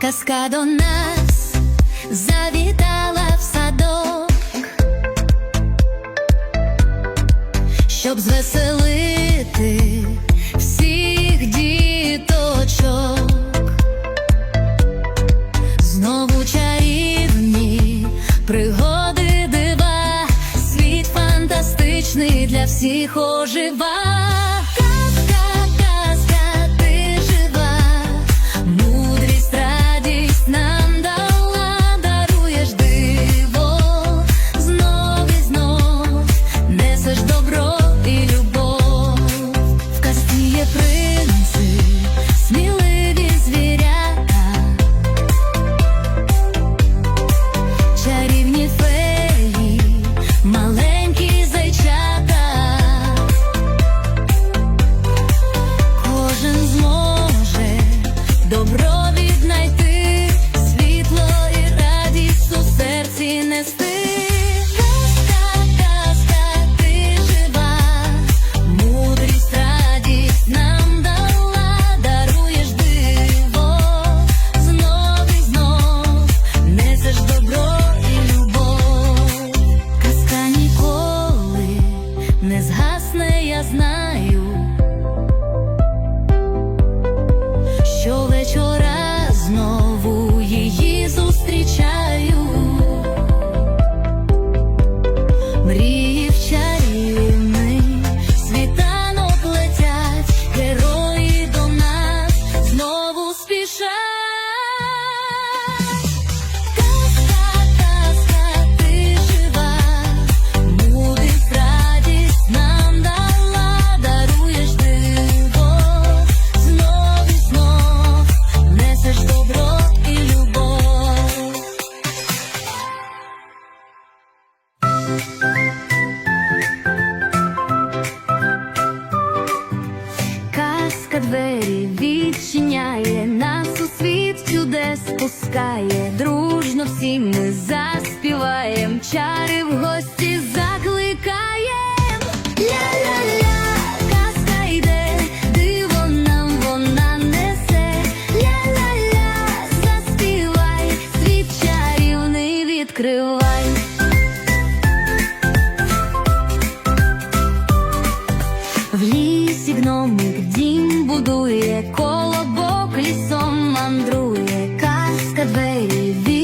казка до нас завітала в садок, щоб звеселити всіх діточок. Знову чарівні пригоди дива, світ фантастичний для всіх ожива. встречать. Казка двері відчиняє, нас у світ чудес спускає, дружно всі ми заспіваєм, чари в гості закликає, Ля, казка йде, диво нам вона несе. Ля-ля, заспівай, світ відкривай. гномик дім будує, колобок лісом мандрує, казка двері.